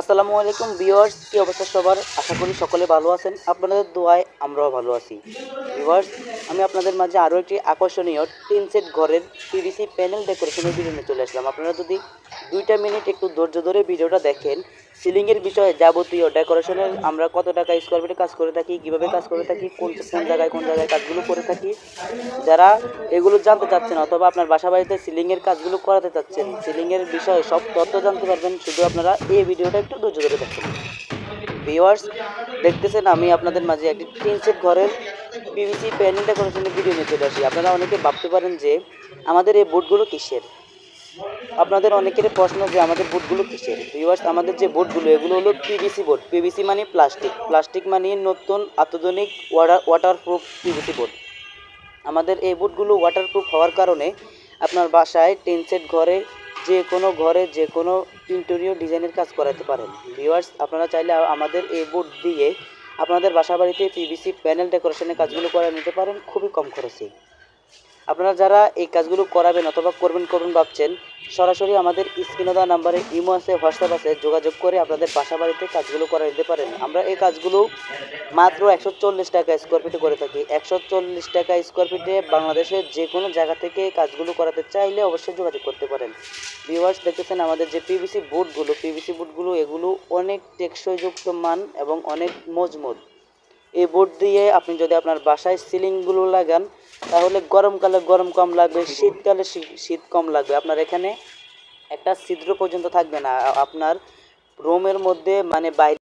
আসসালামু আলাইকুম ভিউয়ার্স, কি অবস্থা সবার? আশা করি সকলে ভালো আছেন। আপনাদের দোয়ায় আমরাও ভালো আছি। ভিউয়ার্স আমি আপনাদের মাঝে আরও একটি আকর্ষণীয় তিন সেট ঘরের পিভিসি প্যানেল ডেকোরেশনের ভিডিও নিয়ে চলে আসলাম। আপনারা যদি দুইটা মিনিট একটু ধৈর্য ধরে ভিডিওটা দেখেন সিলিংয়ের বিষয়ে যাবতীয় ডেকোরেশনের আমরা কত টাকা স্কোয়ার ফিটে কাজ করে থাকি, কীভাবে কাজ করে থাকি, কোন কোন জায়গায় কোন জায়গায় কাজগুলো করে থাকি, যারা এগুলো জানতে চাচ্ছেন অথবা আপনার বাসা বাড়িতে সিলিংয়ের কাজগুলো করাতে চাচ্ছেন সিলিংয়ের বিষয়ে সব তথ্য জানতে পারবেন, শুধু আপনারা এই ভিডিওটা একটু ধৈর্য ধরে দেখুন। ভিওয়ার্স দেখতেছেন আমি আপনাদের মাঝে একটি টিন সেট ঘরের পিভিসি প্যানেল ডেকোরেশনের ভিডিও নিয়ে চলে আসি। আপনারা অনেকে ভাবতে পারেন যে আমাদের এই বোর্ডগুলো কিসের? আপনাদের অনেকের প্রশ্ন যে আমাদের বোর্ডগুলো কিসের? ভিউয়ার্স আমাদের যে বোর্ডগুলো, এগুলো হলো পিভিসি বোর্ড। পিভিসি মানে প্লাস্টিক। প্লাস্টিক মানে নতুন আধুনিক ওয়াটার ওয়াটারপ্রুফ পিভিসি বোর্ড। আমাদের এই বোর্ডগুলো ওয়াটারপ্রুফ হওয়ার কারণে আপনার বাসায়, টেন সেট ঘরে, যে কোনো ঘরে, যে কোনো ইন্টেরিয়র ডিজাইনের কাজ করাতে পারেন। ভিউয়ার্স আপনারা চাইলে আমাদের এই বোর্ড দিয়ে আপনাদের বাসাবাড়িতে পিভিসি প্যানেল ডেকোরেশনের কাজগুলো করে নিতে পারেন খুবই কম খরচে আপনারা যারা এই কাজগুলো করাবেন অথবা করবেন করবেন ভাবছেন, সরাসরি আমাদের স্ক্রিনে দেওয়া নাম্বারে ইমো আছে, হোয়াটসঅ্যাপ আছে, যোগাযোগ করে আপনাদের বাসা বাড়িতে কাজগুলো করা নিতে পারেন আমরা এই কাজগুলো মাত্র একশো চল্লিশ টাকা স্কোয়ার ফিটে করে থাকি। একশো চল্লিশ টাকা স্কোয়ার ফিটে বাংলাদেশের যে কোনো জায়গা থেকে কাজগুলো করাতে চাইলে অবশ্যই যোগাযোগ করতে পারেন। ভিউয়ার্স দেখতেছেন আমাদের যে পিভিসি বোর্ডগুলো পিভিসি বোর্ডগুলো এগুলো অনেক টেকসইযুক্ত মান এবং অনেক মজবুত। এই বোর্ড দিয়ে আপনি যদি আপনার বাসায় সিলিংগুলো লাগান, তাহলে গরমকালে গরম কম লাগবে, শীতকালে শীত কম লাগবে। আপনার এখানে একটা ছিদ্র পর্যন্ত থাকবে না। আপনার রুমের মধ্যে মানে বাইরে